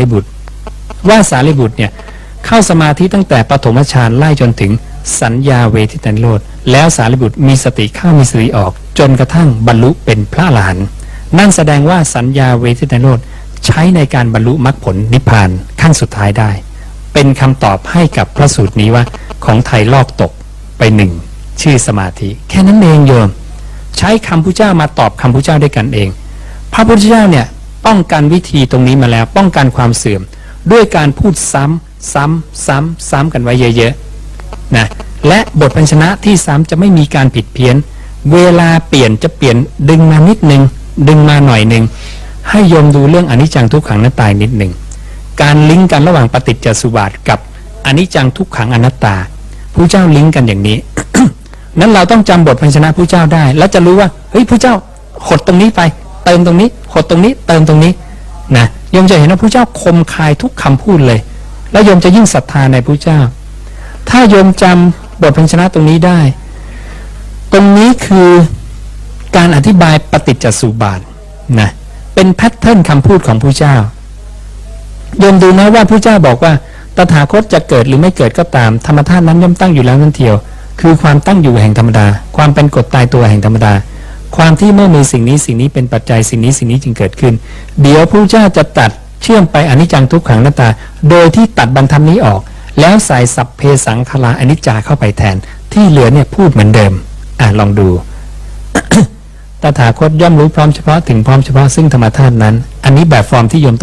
รีบุตร ว่าสารีบุตรเนี่ยเข้าสมาธิตั้งแต่ปฐมฌานไล่จนถึงสัญญาเวทิตานิโรธแล้วสารีบุตรมีสติเข้ามีสติออก จนกระทั่งบรรลุเป็นพระอรหันต์นั่นแสดงว่าสัญญาเวทิตานิโรธใช้ในการบรรลุมรรคผลนิพพานขั้นสุดท้ายได้ เป็นคำตอบให้กับพระสูตรนี้ว่าของไทยลอกตกไปหนึ่งชื่อสมาธิ แค่นั้นเองโยม ใช้คำพุทธเจ้ามาตอบคำพุทธเจ้าด้วยกันเอง พระพุทธเจ้าเนี่ย ป้องกันวิธีตรงนี้มาแล้ว ป้องกันความเสื่อม ด้วยการพูดซ้ำซ้ำซ้ำซ้ำกันไว้เยอะๆนะและบทพัญชนะที่ซ้ำจะไม่มีการผิดเพี้ยน เวลาเปลี่ยนจะเปลี่ยนดึงมานิดนึง ดึงมาหน่อยหนึ่งให้โยมดูเรื่องอนิจจังทุกขังนัตตายนิดหนึ่งการลิงก์กันระหว่างปฏิจจสุบาทกับอนิจจังทุกขังอนัตตาผู้เจ้าลิงก์กันอย่างนี้ นั้นเราต้องจำบทพัญชนะผู้เจ้าได้ แล้วจะรู้ว่าเฮ้ยผู้เจ้าหดตรงนี้ไป ติมตรงนี้หดตรงนี้เติมตรงนี้นะโยมจะเห็นว่าผู้เจ้าคมคายทุกคำพูดเลย แล้วโยมจะยิ่งศรัทธาในผู้เจ้า ถ้าโยมจำบทพัญชนะตรงนี้ได้ ตรงนี้คือการอธิบายปฏิจจสุบาทนะเป็นแพทเทิร์นคำพูดของผู้เจ้าโยมดูนะว่าผู้เจ้าบอกว่า ตถาคตจะเกิดหรือไม่เกิดก็ตาม ธรรมธาตุนั้นย่อมตั้งอยู่แล้วนั่นเทียว คือความตั้งอยู่แห่งธรรมดา ความเป็นกฎตายตัวแห่งธรรมดา ความที่เมื่อมีสิ่งนี้สิ่งนี้เป็นปัจจัยสิ่งนี้สิ่งนี้จึงเกิดขึ้น เดี๋ยวผู้เจ้าจะตัดเชื่อมไปอนิจจังทุกขังหน้าตา โดยที่ตัดบรรทัดนี้ออก แล้วใส่สัพเพสังขารอนิจจาเข้าไปแทน ที่เหลือเนี่ยพูดเหมือนเดิม อ่าลองดูตถาคตย่อมรู้พร้อมเฉพาะถึงพร้อมเฉพาะซึ่งธรรมธาตุนั้น อันนี้แบบฟอร์มที่โยม